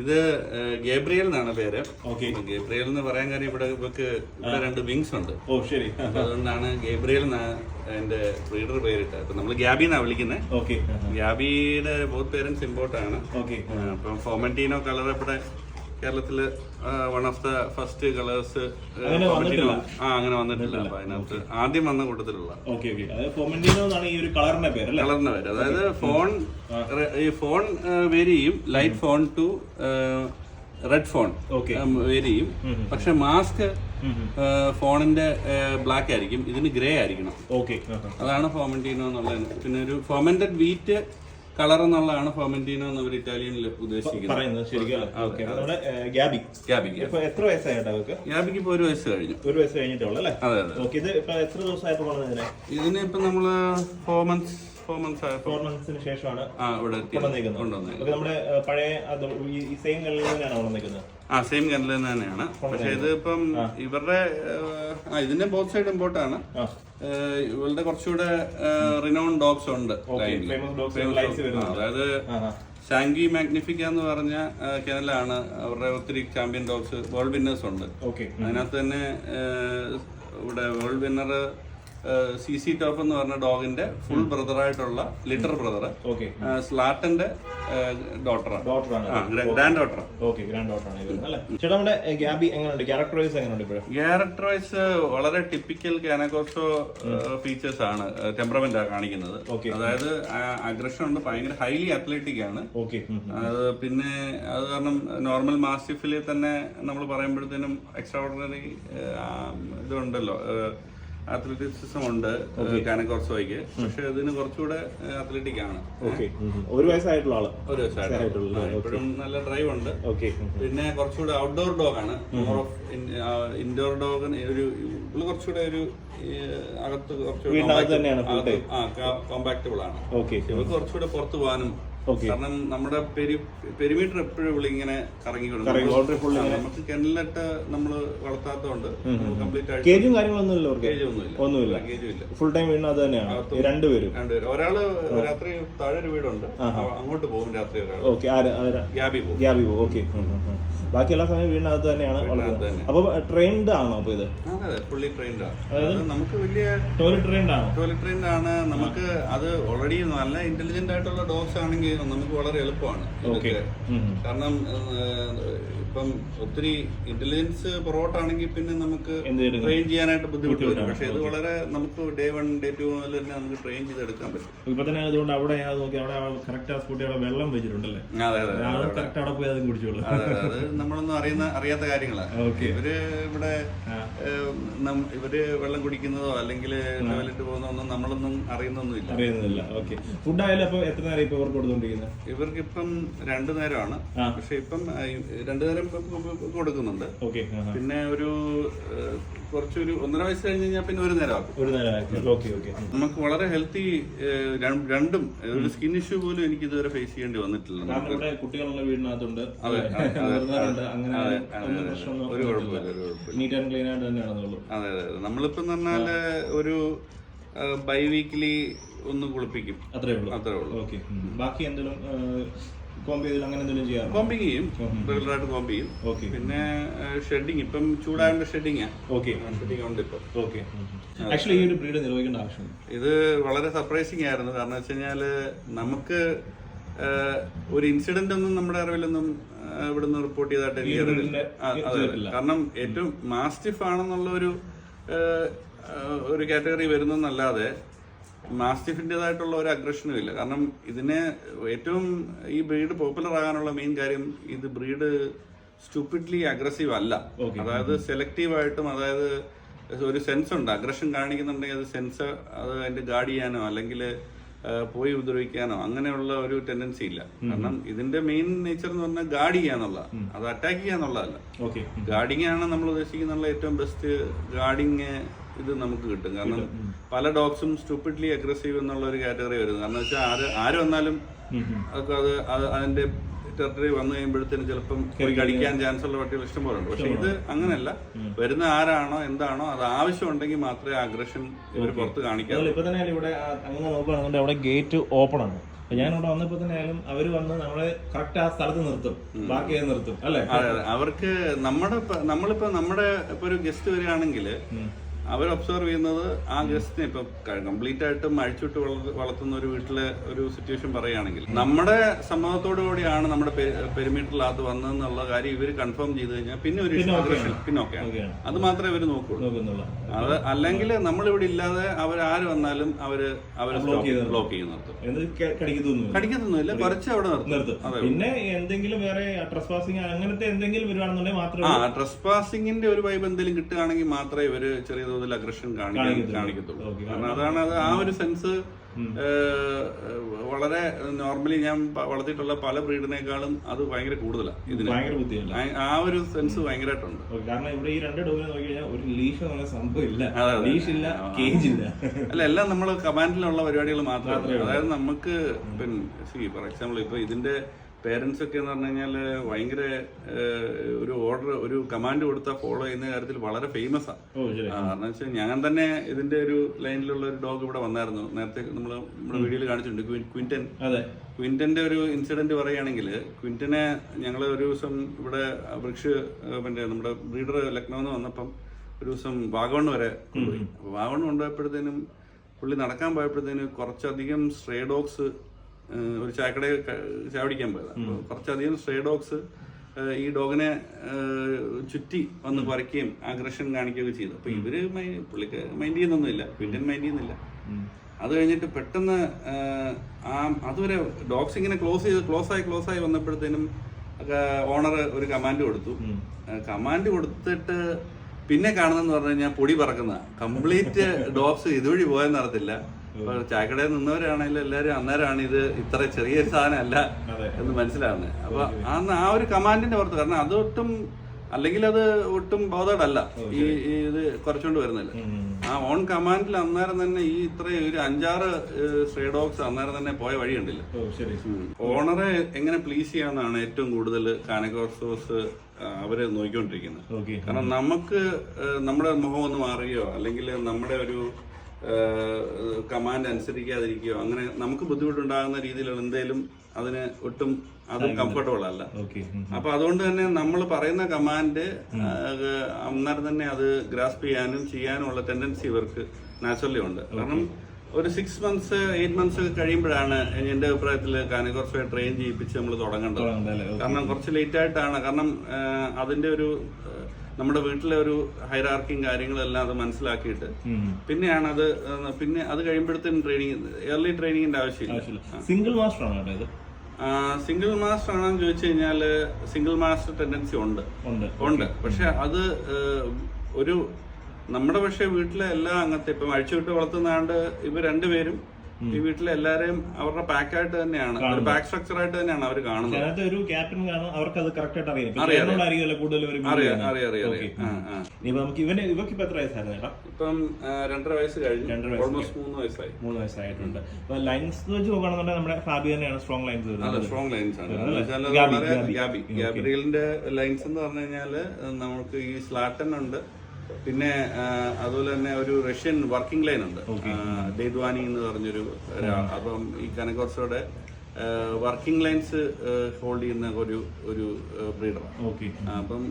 ഇത് ഗേബ്രിയൽ എന്നാണ് പേര്. ഗേബ്രിയൽ എന്ന് പറയാൻ കാര്യം ഇവിടെ ഇവക്ക് ഇവിടെ രണ്ട് വിങ്സ് ഉണ്ട്. ഓ ശരി. അതുകൊണ്ടാണ് ഗേബ്രിയൽ എന്നാണ് എന്റെ ബ്രീഡർ പേരിട്ട് അപ്പൊ നമ്മൾ ഗ്യാബി എന്നാ വിളിക്കുന്നത് ഗ്യാബിയുടെ ബോത്ത് പേരൻസ് ഇമ്പോർട്ടാണ് ഓക്കെ. അപ്പം ഫോമന്റീനോ കളർ ഇവിടെ കേരളത്തിൽ one of the first colours. ആ അങ്ങനെ വന്നിട്ടില്ല. അപ്പൊ അതിനകത്ത് ആദ്യം വന്ന കൂട്ടത്തിലുള്ള. കളറിന്റെ പേര് അതായത് ഫോൺ ഈ ഫോൺ വേരി ചെയ്യും. Light fawn to red fawn വേരിയും vary ചെയ്യും. പക്ഷെ മാസ്ക് ഫോണിന്റെ ബ്ലാക്ക് ആയിരിക്കും. ഇതിന് ഗ്രേ ആയിരിക്കണം. ഓക്കെ. അതാണ് ഫോമന്റീനോ എന്നുള്ളത്. പിന്നെ ഒരു ഫോമന്റഡ് വീറ്റ് കളർ എന്നുള്ളതാണ് ഫോമന്റീനോ എന്ന് അവർ ഇറ്റാലിയനിൽ ഉദ്ദേശിക്കുന്നത്. ഗ്യാബിക്ക് ഇപ്പൊ ഒരു വയസ്സ് കഴിഞ്ഞു. ഒരു വയസ്സ് കഴിഞ്ഞിട്ടുള്ളൂ അല്ലേ? അതെ അതെ. ഇതിന്? ഇപ്പം നമ്മൾ four months four months four മന്ത്സിന് ശേഷമാണ് ഇവിടെ കൊണ്ടുവന്നേക്കുന്നത്. നമ്മുടെ പഴയ ഈ സെയിം കളിൽ തന്നെയാണ് കൊണ്ടുവന്നേക്കുന്നത്? ആ സെയിം കനലിൽ തന്നെയാണ്. പക്ഷെ ഇത് ഇപ്പം ഇവരുടെ ആ ഇതിന്റെ ബോത്ത് സൈഡ് ഇമ്പോർട്ടാണ് ആണ്. ഇവളുടെ കുറച്ചുകൂടെ റിനോൺ ഡോഗ്സ് ഉണ്ട് അതായത് ഷാങ്കി മാഗ്നിഫിക്ക എന്ന് പറഞ്ഞ കെനലാണ് അവരുടെ ഒത്തിരി ചാമ്പ്യൻ ഡോഗ്സ് വേൾഡ് വിന്നേഴ്സ് ഉണ്ട്. അതിനകത്ത് തന്നെ ഇവിടെ world winner C C top എന്ന് പറഞ്ഞ ഡോഗിന്റെ ഫുൾ ബ്രദറായിട്ടുള്ള ലിറ്റർ ബ്രദർ ഓക്കെ സ്ലാട്ടന്റെ ഡോട്ടറാണ് ഗ്രാൻഡ് ഡോട്ടറാണ് നമ്മുടെ ഗ്യാബി എങ്ങനെയുണ്ട്? ക്യാരക്ടർ വൈസ് എങ്ങനെയുണ്ട് ഇപ്പോഴും? ക്യാരക്ടർ വൈസ് വളരെ ടിപ്പിക്കൽ കാനക്കോസോ ഫീച്ചേഴ്സ് ആണ് ടെമ്പറമെന്റ് കാണിക്കുന്നത്. അതായത് അഗ്രഷൻ ഉണ്ട് ഭയങ്കര ഹൈലി അത്ലറ്റിക് ആണ്. ഓക്കെ അത് പിന്നെ അത് കാരണം നോർമൽ മാസ്റ്റിഫിൽ തന്നെ നമ്മൾ പറയുമ്പോഴത്തേനും എക്സ്ട്രാ ഓർഡിനറി ഇതുണ്ടല്ലോ അത്ലറ്റിസിസം ഉണ്ട് കാനക്കോർസോയ്ക്ക് പക്ഷെ അതിന് കുറച്ചുകൂടെ അത്ലറ്റിക് ആണ് ഒരു വയസ്സായിട്ടുള്ള ആൾ. ഒരു വയസ്സായിട്ടുള്ള ഇപ്പോഴും നല്ല ഡ്രൈവ് ഉണ്ട് ഓക്കെ പിന്നെ കുറച്ചുകൂടെ ഔട്ട്ഡോർ ഡോഗ് ആണ്. മോർ ഓഫ് ഇൻഡോർ ഡോഗ് ഒരു കുറച്ചുകൂടെ ഒരു അകത്ത് കുറച്ചുകൂടെ. കോമ്പാക്റ്റബിൾ ആണ്. ഇവർക്ക് കുറച്ചുകൂടെ പുറത്തു പോകാനും കാരണം നമ്മുടെ പെരി പെരിമീറ്റർ എപ്പോഴും ഇങ്ങനെ കറങ്ങി നമുക്ക് കെനലിട്ട് നമ്മൾ വളർത്താത്തോണ്ട് കേജും കാര്യങ്ങളൊന്നും ഇല്ല അവർക്ക്? കേജ് ഒന്നുമില്ല. ഫുൾ ടൈം വീടിനകത്ത് തന്നെയാണ്? ഈ രണ്ടുപേരും? രണ്ടുപേരും. ഒരാൾ രാത്രി താഴെ ഒരു വീടുണ്ട്. അങ്ങോട്ട് പോകും രാത്രി ഒരാൾ ഗ്യാബി പോകും. ഗ്യാബി പോകും. ഓക്കെ ബാക്കി എല്ലാ സമയം വീടിനകത്ത് തന്നെയാണ്. അപ്പൊ ട്രെയിൻഡ് ആണോ അപ്പൊ ഇത്? അതെ അതെ. ഫുള്ളി ട്രെയിൻഡ് ആണ്. നമുക്ക് വലിയ ടോയ്ലറ്റ് ട്രെയിൻഡ് ആണ്? ടോയ്ലറ്റ് ട്രെയിൻഡ് ആണ്. നമുക്ക് അത് ഓൾറെഡി നല്ല ഇന്റലിജന്റ് ആയിട്ടുള്ള ഡോഗ്സ് ആണെങ്കിൽ നമുക്ക് വളരെ എളുപ്പമാണ്. കാരണം ഇപ്പം ഒത്തിരി ഇന്റലിജൻസ് പൊറോട്ടാണെങ്കിൽ പിന്നെ നമുക്ക് ട്രെയിൻ ചെയ്യാനായിട്ട് ബുദ്ധിമുട്ട് വരും. പക്ഷെ ഇത് വളരെ നമുക്ക് ഡേ വൺ ഡേ ടു മുതൽ തന്നെ നമുക്ക് ട്രെയിൻ ചെയ്തെടുക്കാൻ പറ്റും. ഇപ്പൊ തന്നെ അതുകൊണ്ട് അവിടെ നോക്കി അവിടെ കറക്റ്റ് ആ സ്കൂട്ടി അവിടെ വെള്ളം വെച്ചിട്ടുണ്ടല്ലേ? അതെ അതെ കറക്റ്റ് അവിടെ പോയി അതും കുടിച്ചോളൂ. അതെ അതെ നമ്മളൊന്നും അറിയുന്ന അറിയാത്ത കാര്യങ്ങളാണ് ഓക്കെ. ഇവർ ഇവിടെ. ഇവർ വെള്ളം കുടിക്കുന്നതോ അല്ലെങ്കിൽ ടോയ്ലറ്റ് പോകുന്നതോ ഒന്നും നമ്മളൊന്നും അറിയുന്നൊന്നുമില്ല. അറിയുന്നില്ല ഓക്കെ. ഫുഡ് ആയാലും അപ്പൊ എത്ര നേരം ഇപ്പൊ ഇവർക്ക് കൊടുത്തോണ്ടിരിക്കുന്നത് ഇവർക്ക് ഇപ്പം രണ്ടു നേരമാണ്. പക്ഷെ ഇപ്പം രണ്ടു നേരം കൊടുക്കുന്നുണ്ട്. പിന്നെ ഒരു കുറച്ചൊരു ഒന്നര വയസ്സ് കഴിഞ്ഞ് കഴിഞ്ഞാൽ പിന്നെ ഒരു നേരം ആക്കും ഒരു നേരം നമുക്ക് വളരെ ഹെൽത്തി രണ്ടും ഒരു സ്കിൻ ഇഷ്യൂ പോലും എനിക്ക് ഇതുവരെ ഫേസ് ചെയ്യേണ്ടി വന്നിട്ടില്ല. കുട്ടികളുള്ള വീടിനകത്തുണ്ട്. അതെ, അങ്ങനെ ഒരു കുഴപ്പമില്ല ഒരു കുഴപ്പമില്ല. അതെ അതെ. നമ്മളിപ്പം പറഞ്ഞാൽ ഒരു ബൈ വീക്കിലി ഒന്ന് കുളിപ്പിക്കും. അത്രേ ഉള്ളൂ. അത്രേ ഉള്ളൂ. ഓക്കെ ബാക്കി എന്തെങ്കിലും കോമ്പ് ചെയ്തില്ല അങ്ങനെ എന്തെങ്കിലും ചെയ്യാം. കോമ്പിങ് ചെയ്യും റെഗുലറായിട്ട് കോമ്പ് ചെയ്യും. ഓക്കെ പിന്നെ ഷെഡിങ് ഇപ്പം ചൂടായതുകൊണ്ട് ഷെഡിങ്ങാ ഓക്കെ ഷെഡിങ് ഉണ്ട് ഇപ്പം. ഓക്കെ ആക്ച്വലി ഈ ഒരു ബ്രീഡ് നിർവഹിക്കേണ്ട ആവശ്യം ഇത് വളരെ സർപ്രൈസിങ് ആയിരുന്നു. കാരണം വെച്ച് കഴിഞ്ഞാൽ നമുക്ക് ഒരു ഇൻസിഡന്റ് ഒന്നും നമ്മുടെ അറിവിലൊന്നും ഇവിടുന്ന് റിപ്പോർട്ട് ചെയ്തതായിട്ട് എനിക്ക് അറിയില്ല. കാരണം ഏറ്റവും മാസ്റ്റിഫ് ആണെന്നുള്ള ഒരു ഒരു കാറ്റഗറി വരുന്നതെന്നല്ലാതെ മാസ്റ്റിഫിന്റെതായിട്ടുള്ള ഒരു അഗ്രഷനും ഇല്ല. കാരണം ഇതിനെ ഏറ്റവും ഈ ബ്രീഡ് പോപ്പുലർ ആകാനുള്ള മെയിൻ കാര്യം ഇത് ബ്രീഡ് സ്റ്റുപ്പിഡ്ലി അഗ്രസീവ് അല്ല. അതായത് സെലക്റ്റീവ് ആയിട്ടും അതായത് ഒരു സെൻസ് ഉണ്ട്. അഗ്രഷൻ കാണിക്കുന്നുണ്ടെങ്കിൽ അത് സെൻസ് അത് അതിന്റെ ഗാർഡ് ചെയ്യാനോ അല്ലെങ്കിൽ പോയി ഉപദ്രവിക്കാനോ അങ്ങനെയുള്ള ഒരു ടെൻഡൻസി ഇല്ല. കാരണം ഇതിന്റെ മെയിൻ നേച്ചർ എന്ന് പറഞ്ഞാൽ ഗാർഡ് ചെയ്യാന്നുള്ള അത് അറ്റാക്ക് ചെയ്യാന്നുള്ളതല്ല ഗാർഡിങ് ആണ് നമ്മൾ ഉദ്ദേശിക്കുന്ന ഏറ്റവും ബെസ്റ്റ് ഗാർഡിങ് ഇത് നമുക്ക് കിട്ടും. കാരണം പല ഡോഗ്സും സ്റ്റുപ്പിഡ്ലി അഗ്രസീവ് എന്നുള്ള ഒരു കാറ്റഗറി വരുന്നത്. കാരണം വെച്ചാൽ ആര് ആര് വന്നാലും അതൊക്കെ അത് അത് അതിന്റെ ടെറിട്ടറി വന്നു കഴിയുമ്പോഴത്തേനും ചിലപ്പം കടിക്കാൻ ചാൻസ് ഉള്ള പട്ടികൾ ഇഷ്ടം പോലെ ഉണ്ട്. പക്ഷെ ഇത് അങ്ങനെയല്ല. വരുന്ന ആരാണോ എന്താണോ അത് ആവശ്യം ഉണ്ടെങ്കിൽ മാത്രമേ അഗ്രഷൻ ഇവർ പുറത്ത് കാണിക്കാറുള്ളൂ ഇപ്പൊ തന്നെ ഇവിടെ അങ്ങനെ നോക്കുകയാണെന്നുണ്ടെങ്കിൽ അവിടെ ഗേറ്റ് ഓപ്പൺ ആണ്. ഞാൻ ഇവിടെ വന്നപ്പോ തന്നെ ആയാലും അവർ വന്ന് നമ്മളെ കറക്റ്റ് ആ സ്ഥലത്ത് നിർത്തും. ബാക്കി നിർത്തും. അല്ലെ. അവർക്ക് നമ്മുടെ നമ്മളിപ്പോ നമ്മുടെ ഇപ്പൊ ഒരു ഗസ്റ്റ് വരികയാണെങ്കിൽ അവർ ഒബ്സർവ് ചെയ്യുന്നത് ആ ഗസ്റ്റിനെ ഇപ്പൊ കംപ്ലീറ്റ് ആയിട്ട് മഴിച്ചിട്ട് വളർ- വളർത്തുന്ന ഒരു വീട്ടിലെ ഒരു സിറ്റുവേഷൻ പറയുകയാണെങ്കിൽ നമ്മുടെ സമ്മതത്തോടു കൂടിയാണ് നമ്മുടെ പെരുമീറ്ററിലകത്ത് വന്നതെന്നുള്ള കാര്യം ഇവർ കൺഫേം ചെയ്ത് കഴിഞ്ഞാൽ പിന്നെ ഒരു പിന്നൊക്കെ അത് മാത്രമേ ഇവർ നോക്കുള്ളൂ. അത് അല്ലെങ്കിൽ നമ്മളിവിടെ ഇല്ലാതെ അവർ ആര് വന്നാലും അവർ അവർ ബ്ലോക്ക് ചെയ്ത് നിർത്തും. കടിക്കത്തൊന്നുമില്ല. കുറച്ച് അവിടെ നിർത്തും. പിന്നെ എന്തെങ്കിലും വേറെ ട്രസ്പാസിംഗ് അങ്ങനത്തെ എന്തെങ്കിലും വരുവാണെന്നുണ്ടെങ്കിൽ മാത്രമേ ആ ട്രസ്പാസിംഗിന്റെ ഒരു വൈബ് എന്തെങ്കിലും കിട്ടുകയാണെങ്കിൽ മാത്രമേ ഇവർ ചെറിയ തോതിൽ അഗ്രഷൻ കാണിക്കത്തുള്ളൂ. കാരണം അതാണ് അത് ആ ഒരു സെൻസ് വളരെ നോർമലി ഞാൻ വളർത്തിയിട്ടുള്ള പല ബ്രീഡിനേക്കാളും അത് ഭയങ്കര കൂടുതലാണ് ഇതിന്. ആ- ഒരു സെൻസ് ഭയങ്കരമായിട്ടുണ്ട് കാരണം ഇവിടെ ഈ രണ്ട് ഡോഗിനെ നോക്കി കഴിഞ്ഞാൽ ഒരു ലീഷ് ഇല്ല. അതെ, അതെ. ലീഷ് ഇല്ല കേജ് ഇല്ല. അല്ല എല്ലാം നമ്മൾ കമാൻഡിലുള്ള പരിപാടികൾ മാത്രമേ അതായത് നമുക്ക് പിന്നെ സി ഫോർ എക്സാമ്പിൾ ഇപ്പൊ ഇതിന്റെ പേരൻസ് ഒക്കെ എന്ന് പറഞ്ഞു കഴിഞ്ഞാൽ ഭയങ്കര ഒരു ഓർഡർ ഒരു കമാൻഡ് കൊടുത്താൽ ഫോളോ ചെയ്യുന്ന കാര്യത്തിൽ വളരെ ഫേമസ് ആണ് കാരണം വെച്ചാൽ ഞാൻ തന്നെ ഇതിന്റെ ഒരു ലൈനിലുള്ള ഒരു ഡോഗ് ഇവിടെ വന്നായിരുന്നു. നേരത്തെ നമ്മൾ നമ്മുടെ വീഡിയോയിൽ കാണിച്ചിട്ടുണ്ട് ക്വിന്റൻ. അതെ. ക്വിന്റന്റെ ഒരു ഇൻസിഡന്റ് പറയുകയാണെങ്കിൽ ക്വിന്റനെ ഞങ്ങൾ ഒരു ദിവസം ഇവിടെ വൃക്ഷ പിന്നെ നമ്മുടെ ബ്രീഡർ ലക്നൌന്ന് വന്നപ്പം ഒരു ദിവസം വാഗമൺ വരെ കൊണ്ടുപോയി. വാഗമൺ കൊണ്ടുപോയപ്പോഴത്തേനും പുള്ളി നടക്കാൻ പോയപ്പോഴത്തേനും കുറച്ചധികം സ്ട്രേ ഡോഗ്സ് ഒരു ചായക്കടയിൽ ചാവടിക്കാൻ പോയത്. പിടിക്കാൻ പോയതാണ് അപ്പൊ കുറച്ചധികം സ്ട്രേ ഡോഗ്സ് ഈ ഡോഗിനെ ചുറ്റി വന്ന് പറിക്കുകയും അഗ്രഷൻ കാണിക്കുകയൊക്കെ ചെയ്തു. അപ്പൊ ഇവർ പുള്ളിക്ക് മൈൻഡ് ചെയ്യുന്നൊന്നുമില്ല. ക്വിന്റൻ മൈൻഡ് ചെയ്യുന്നില്ല. അത് കഴിഞ്ഞിട്ട് പെട്ടെന്ന് ആ അതുവരെ ഡോഗ്സ് ഇങ്ങനെ ക്ലോസ് ചെയ്ത് ക്ലോസ് ആയി ക്ലോസ് ആയി വന്നപ്പോഴത്തേനും ഓണർ ഒരു കമാൻഡ് കൊടുത്തു. കമാൻഡ് കൊടുത്തിട്ട് പിന്നെ കാണുന്നെന്ന് പറഞ്ഞു കഴിഞ്ഞാൽ പൊടി പറക്കുന്ന കംപ്ലീറ്റ് ഡോഗ്സ് ഇതുവഴി പോയെന്ന് അറിയത്തില്ല. ചായക്കടയിൽ നിന്നവരാണെങ്കിലും എല്ലാവരും അന്നേരമാണ് ഇത് ഇത്ര ചെറിയ സാധനമല്ല. എന്ന് മനസ്സിലാവുന്നത്. അപ്പൊ അന്ന് ആ ഒരു കമാൻഡിന്റെ പുറത്ത് കാരണം അതൊട്ടും അല്ലെങ്കിൽ അത് ഒട്ടും ബോധേഡല്ല ഈ ഇത് കുറച്ചുകൊണ്ട് വരുന്നില്ല. ആ ഓൺ കമാൻഡിൽ അന്നേരം തന്നെ ഈ ഇത്ര ഒരു അഞ്ചാറ് സ്ട്രേ ഡോഗ്സ് അന്നേരം തന്നെ പോയ വഴി കണ്ടില്ല ഓണറെ എങ്ങനെ പ്ലീസ് ചെയ്യാന്നാണ് ഏറ്റവും കൂടുതൽ കാനകോസോസ് അവരെ നോക്കിക്കൊണ്ടിരിക്കുന്നത്? കാരണം നമുക്ക് നമ്മുടെ മുഖം ഒന്ന് മാറുകയോ അല്ലെങ്കിൽ നമ്മുടെ ഒരു കമാൻഡ് അനുസരിക്കാതിരിക്കുകയോ അങ്ങനെ നമുക്ക് ബുദ്ധിമുട്ടുണ്ടാകുന്ന രീതിയിലുള്ള എന്തേലും അതിന് ഒട്ടും അത് കംഫർട്ടബിൾ അല്ല. അപ്പൊ അതുകൊണ്ട് തന്നെ നമ്മൾ പറയുന്ന കമാൻഡ് അന്നേരം തന്നെ അത് ഗ്രാസ്പ് ചെയ്യാനും ചെയ്യാനും ഉള്ള ടെൻഡൻസി ഇവർക്ക് നാച്ചുറലി ഉണ്ട്. കാരണം ഒരു സിക്സ് മന്ത്സ് എയ്റ്റ് മന്ത്സ് ഒക്കെ കഴിയുമ്പോഴാണ് എന്റെ അഭിപ്രായത്തിൽ കാനകോർഫെ ട്രെയിൻ ചെയ്യിപ്പിച്ച് നമ്മൾ തുടങ്ങേണ്ടത്. കാരണം കുറച്ച് ലേറ്റ് ആയിട്ടാണ്. കാരണം അതിന്റെ ഒരു നമ്മുടെ വീട്ടിലെ ഒരു ഹൈറാർക്കിയും കാര്യങ്ങളെല്ലാം അത് മനസ്സിലാക്കിയിട്ട് പിന്നെയാണ് അത് പിന്നെ അത് കഴിയുമ്പോഴത്തേനും ട്രെയിനിങ് ഏർലി ട്രെയിനിങ്ങിന്റെ ആവശ്യമില്ല. സിംഗിൾ മാസ്റ്റർ ആണോ ഇത് സിംഗിൾ മാസ്റ്റർ ആണെന്ന് ചോദിച്ചു കഴിഞ്ഞാൽ സിംഗിൾ മാസ്റ്റർ ടെൻഡൻസി ഉണ്ട്. ഉണ്ട്. ഉണ്ട്. പക്ഷെ അത് ഒരു നമ്മുടെ പക്ഷേ വീട്ടിലെ എല്ലാ അംഗത്തെ ഇപ്പം അഴിച്ചുവിട്ട് വളർത്തുന്നാണ്ട് ഇവർ രണ്ടുപേരും ഈ വീട്ടിലെ എല്ലാരെയും അവരുടെ പാക്ക് ആയിട്ട് തന്നെയാണ്. ഒരു പാക്ക് സ്ട്രക്ചർ ആയിട്ട് തന്നെയാണ് അവർ കാണുന്നത്. അതിനകത്ത് ഒരു ക്യാപ്റ്റൻ കാണും അവർക്ക് അത് കറക്റ്റ് ആയിട്ട് അറിയാം. അറിയാം, അറിയാം. അറിയില്ല കൂടുതൽ ഒരു അറിയാം അറിയാം അറിയാം അറിയാം. ആ, ആ. ഇനിയിപ്പോ നമുക്ക് ഇവന് ഇവക്ക് ഇപ്പൊ എത്ര വയസ്സായിരുന്നു ചേട്ടാ? ഇപ്പം ആ, രണ്ടര വയസ്സ് കഴിഞ്ഞു. രണ്ടര ഓൾമോസ്റ്റ് മൂന്ന് വയസ്സായി. മൂന്ന് വയസ്സായിട്ടുണ്ട്. അപ്പൊ ലൈൻസ് വെച്ച് നോക്കുകയാണെന്നുണ്ടെങ്കിൽ നമ്മുടെ ഫാബി തന്നെയാണ് സ്ട്രോങ് ലൈൻസ് നല്ല വരുന്നത് സ്ട്രോങ് ലൈൻസ് ആണ്. എന്ന് വെച്ചാൽ അത് ഗാബി, വളരെ ഗാബി. ഗ്യാബ്രിയലിന്റെ ലൈൻസ് എന്ന് പറഞ്ഞു കഴിഞ്ഞാൽ നമുക്ക് ഈ സ്ലാട്ടൻ ഉണ്ട്. പിന്നെ അതുപോലെ തന്നെ ഒരു റഷ്യൻ വർക്കിംഗ് ലൈൻ ഉണ്ട്. ദേദ്വാനി എന്ന് പറഞ്ഞൊരു ഒരാൾ. അപ്പം ഈ കനകോർസയുടെ വർക്കിംഗ് ലൈൻസ് ഹോൾഡ് ചെയ്യുന്ന ഒരു ഒരു ബ്രീഡറാണ് അപ്പം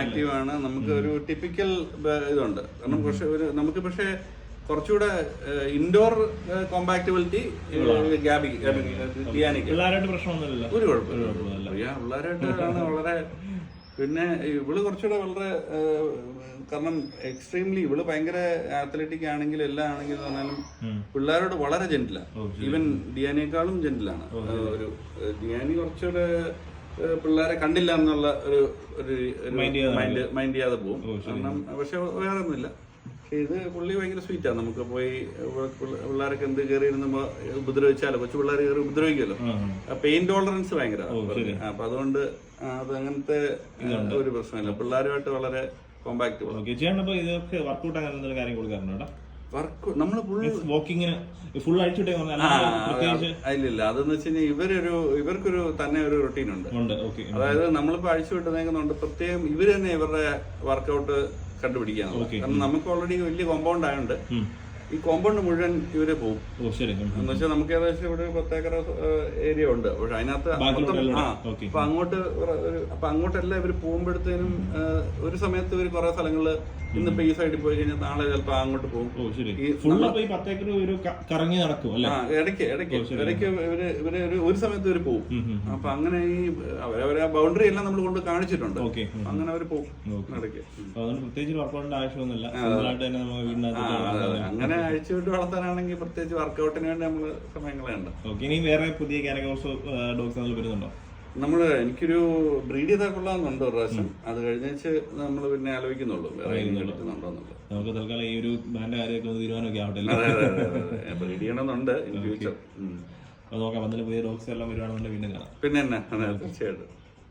ആക്റ്റീവ് ആണ്. നമുക്ക് ഒരു ടിപ്പിക്കൽ ഇതുണ്ട്. കാരണം പക്ഷെ ഒരു നമുക്ക് പക്ഷെ കുറച്ചുകൂടെ ഇൻഡോർ കോമ്പാക്ടബിലിറ്റി ഗ്യാബി പ്രശ്നമൊന്നുമില്ല ഒരു കുഴപ്പമില്ല. പിള്ളേരായിട്ടാണ് വളരെ പിന്നെ ഇവൾ കുറച്ചുകൂടെ വളരെ കാരണം എക്സ്ട്രീംലി ഇവൾ ഭയങ്കര അത്ലറ്റിക് ആണെങ്കിലും എല്ലാം ആണെങ്കിലും പറഞ്ഞാലും പിള്ളേരോട് വളരെ ജെന്റിലാണ് ഈവൻ ഡിയാനേക്കാളും ജെന്റിലാണ് ഒരു ഡിയാനി കുറച്ചുകൂടെ പിള്ളേരെ കണ്ടില്ല എന്നുള്ള ഒരു ഒരു മൈൻഡ് മൈൻഡ് ചെയ്യാതെ പോകും കാരണം പക്ഷെ വേറെ ഒന്നുമില്ല ഇത് പുള്ളി ഭയങ്കര സ്വീറ്റാണ് നമുക്ക് പോയി പിള്ളേരൊക്കെ എന്ത് കയറി ഇരുന്നുമ്പോ ഉപദ്രവിച്ചാലോ? കൊച്ചു പിള്ളേർ കയറി ഉപദ്രവിക്കുമല്ലോ പെയിൻ ടോളറൻസ് ഭയങ്കര. അപ്പൊ അതുകൊണ്ട് അത് അങ്ങനത്തെ ഒരു പ്രശ്നമില്ല. പിള്ളേരുമായിട്ട് വളരെ കോമ്പാക്ട് ഇതൊക്കെ വർക്കൗട്ട് അങ്ങനെ കാര്യം കൊടുക്കാറുണ്ടോ വർക്ക് നമ്മൾ ഫുൾ വാക്കിങ്ങിന് ഫുൾ അഴിച്ചിട്ടേ പ്രത്യേകിച്ച് ഇല്ലില്ല അതെന്ന് വെച്ച് കഴിഞ്ഞാൽ ഇവരൊരു ഇവർക്കൊരു തന്നെ ഒരു റൊട്ടീൻ ഉണ്ട്. ഉണ്ട് ഓക്കെ അതായത് നമ്മളിപ്പോ അഴിച്ചു വിട്ടുന്നേക്കുന്നുണ്ട് പ്രത്യേകം ഇവർ തന്നെ ഇവരുടെ വർക്കൗട്ട് കണ്ടുപിടിക്കാൻ കാരണം നമുക്ക് ഓൾറെഡി വലിയ കോമ്പൗണ്ട് ആയതുകൊണ്ട് ഈ കോമ്പൗണ്ട് മുഴുവൻ ഇവർ പോകും ഓ ശരി. ഉം. എന്ന് വെച്ചാൽ നമുക്ക് ഏകദേശം ഇവിടെ ഒരു പത്തേക്കർ ഏരിയ ഉണ്ട്. പക്ഷെ അതിനകത്ത് ആ ഓക്കെ. അപ്പൊ അങ്ങോട്ട് അപ്പൊ അങ്ങോട്ടെല്ലാം ഇവർ പോകുമ്പോഴത്തേനും ഒരു സമയത്ത് ഇവർ കുറെ സ്ഥലങ്ങളിൽ ഇന്നിപ്പോ ഈ സൈഡിൽ പോയി കഴിഞ്ഞാൽ നാളെ ചിലപ്പോ അങ്ങോട്ട് പോകും. കറങ്ങി നടക്കും ആ ഇടയ്ക്ക് ഇടയ്ക്ക്. ഇടയ്ക്ക് ഇവർ ഇവർ ഒരു സമയത്ത് ഇവർ പോകും. അപ്പൊ അങ്ങനെ ഈ അവരവരെ ബൗണ്ടറി എല്ലാം നമ്മൾ കൊണ്ട് കാണിച്ചിട്ടുണ്ട്. അങ്ങനെ അവർ പോകും. ഇടയ്ക്ക്. പ്രത്യേകിച്ച് വർക്കൗട്ടിന്റെ ആവശ്യമൊന്നുമില്ല. അങ്ങനെ അഴിച്ചുവിട്ട് വളർത്താനാണെങ്കിൽ പ്രത്യേകിച്ച് വർക്കൗട്ടിന് വേണ്ടി നമ്മൾ സമയങ്ങളുണ്ട് ഇനി വേറെ പുതിയ കാറ്റഗോൾസ് ഡോഗ്സ് വരുന്നുണ്ടോ? നമ്മൾ എനിക്കൊരു ബ്രീഡ് ചെയ്താൽ കൊള്ളാമെന്നുണ്ട് ഒരു പ്രാവശ്യം. അത് കഴിഞ്ഞേച്ച് നമ്മൾ പിന്നെ ആലോചിക്കുന്നുള്ളൂ. വേറെ എടുക്കുന്നുണ്ടോ എന്നുള്ളത്. നമുക്ക് തൽക്കാലം ഈ ഒരു ബാൻഡ് കാര്യമൊക്കെ ഒന്ന് തീരുമാനമൊക്കെ ആവട്ടെ. ബ്രീഡ് ചെയ്യണമെന്നുണ്ട് ഇൻ ഫ്യൂച്ചർ. അപ്പൊ നോക്കാം. വന്നിട്ട് പുതിയ ഡോക്സ് എല്ലാം വരുവാണെന്നുണ്ടെങ്കിൽ വീണ്ടും കാണാം. പിന്നെ എന്നാ? തീർച്ചയായിട്ടും.